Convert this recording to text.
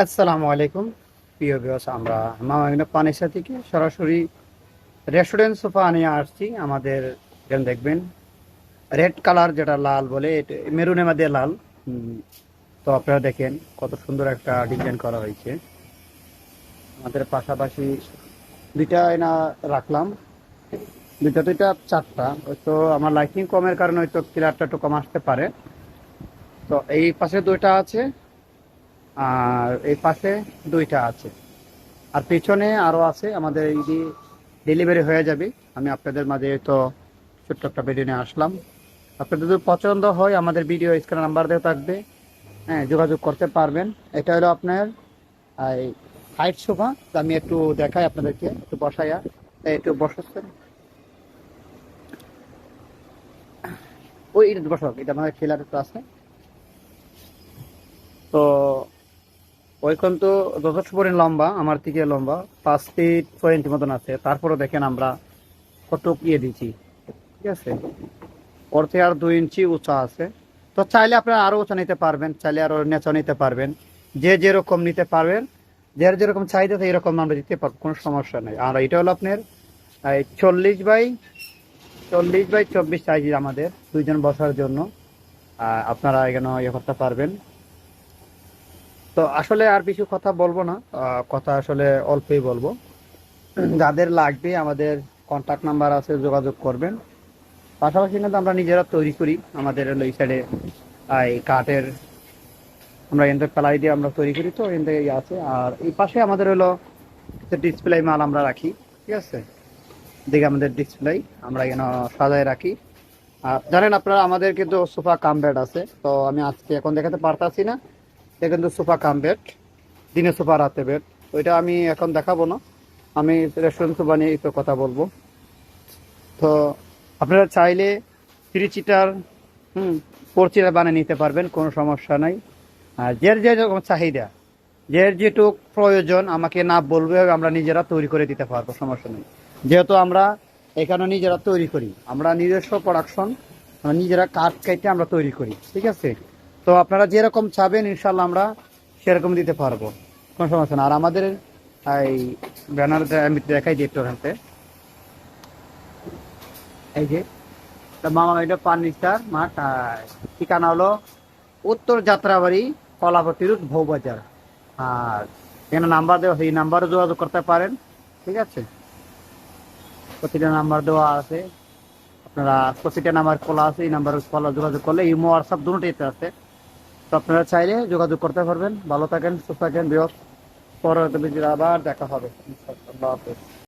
আসসালামু আলাইকুম। প্রিয় বিয়স আমরা মামাগিনা পানিসা থেকে সরাসরি রেস্টুরেন্ট সোফা নিয়ে আসছি। আমাদের এখানে দেখবেন রেড কালার যেটা লাল বলে মেরুনের মধ্যে লাল। তো আপনারা দেখেন কত সুন্দর একটা ডিজাইন করা হয়েছে। আমাদের পাশাপাশি দুইটা এনা রাখলাম। দুইটা দুইটা চারটা। হয়তো আমার লাইটিং কমের কারণে হয়তো ক্লিয়ারটা একটু কম আসতে পারে। তো এই পাশে দুইটা আছে। আর এই পাশে দুইটা আছে। আর পিছনে আরও আছে, আমাদের এই ডেলিভারি হয়ে যাবে। আমি আপনাদের মাঝে তো ছোট্ট একটা ভিডিও নিয়ে আসলাম। আপনাদের যদি পছন্দ হয়, আমাদের ভিডিও স্ক্রিন নাম্বার দেওয়া থাকবে। হ্যাঁ যোগাযোগ করতে পারবেন। এটা হলো আপনার এই হাইট সোফা আমি একটু দেখাই আপনাদেরকে, একটু বসাইয়া একটু বসাচ্ছেন। ওই, এটা বসাক এটা আমাদের খেলার একটু আছে। তো ওইখান তো যথেষ্ট পরিমাণ লম্বা, আমার থেকে লম্বা, পাঁচ ফিট ছয় ইঞ্চি মতন আছে। তারপরে দেখেন আমরা কত ইয়ে দিচ্ছি। ঠিক আছে? ওর থেকে আর দুই ইঞ্চি উঁচা আছে। তো চাইলে আপনারা আরও উঁচা নিতে পারবেন, চাইলে আরও নেচা নিতে পারবেন। যে যেরকম নিতে পারবেন যার যেরকম চাহিদা থাকে এরকম আমরা দিতে পারব, কোনো সমস্যা নেই। আর এটা হলো আপনার চল্লিশ বাই চল্লিশ বাই চব্বিশ সাইজ আমাদের, দুইজন বসার জন্য। আপনারা এখানে ইয়ে করতে পারবেন। তো আসলে আর কিছু কথা বলব না। কথা আসলে অল্পই বলব। যাদের লাগবে আমাদের কন্টাক্ট নাম্বার আছে, যোগাযোগ করবেন। পাশাপাশি কিন্তু আমরা নিজেরা তৈরি করি। আমাদের এই সাইডে এই কাঠের আমরা এখান থেকে দিয়ে আমরা তৈরি করি তো থেকে ইয়ে আছে। আর এই পাশে আমাদের হলো ডিসপ্লে মাল আমরা রাখি, ঠিক আছে? দিকে আমাদের ডিসপ্লে আমরা এখানে সাজায় রাখি। আর জানেন আপনারা, আমাদের কিন্তু সোফা কাম আছে। তো আমি আজকে এখন দেখাতে পারতাছি না। এটা কিন্তু সোফা কাম বেড, দিনে সোফা, রাতে বেড। ওইটা আমি এখন দেখাবো না। আমি রেস্টুরেন্ট সোফা নিয়ে একটু কথা বলব। তো আপনারা চাইলে থ্রি চিটার হুম ফোর চিটার বানিয়ে নিতে পারবেন, কোনো সমস্যা নাই। আর যার যে রকম চাহিদা যার যেটুক প্রয়োজন, আমাকে না বলবে, আমরা নিজেরা তৈরি করে দিতে পারব, সমস্যা নেই। যেহেতু আমরা এখানে নিজেরা তৈরি করি, আমরা নিজস্ব প্রোডাকশন নিজেরা কাঠ কেটে আমরা তৈরি করি, ঠিক আছে? তো আপনারা যেরকম চাবেন ইনশাল্লাহ আমরা সেরকম দিতে পারব। কোনো সমস্যা না। আর আমাদের, এই ব্যানার আমি দেখাই দিই একটু থেকে। এই যে মামা এটা ফার্নিচার মাঠ ঠিকানা হলো উত্তর যাত্রাবাড়ি কলাপতি রুট বউবাজার আর এখানে নাম্বার দেওয়া, সেই নাম্বারে যোগাযোগ করতে পারেন, ঠিক আছে? প্রতিটা নাম্বার দেওয়া আছে। আপনারা প্রতিটা নাম্বার খোলা আছে, এই নাম্বারে খোলা যোগাযোগ করলে ইমো, হোয়াটসঅ্যাপ দুটোতে আছে। তো আপনারা চাইলে যোগাযোগ করতে পারবেন। ভালো থাকেন, সুস্থ থাকেন, বৃহৎ পরে আবার দেখা হবে।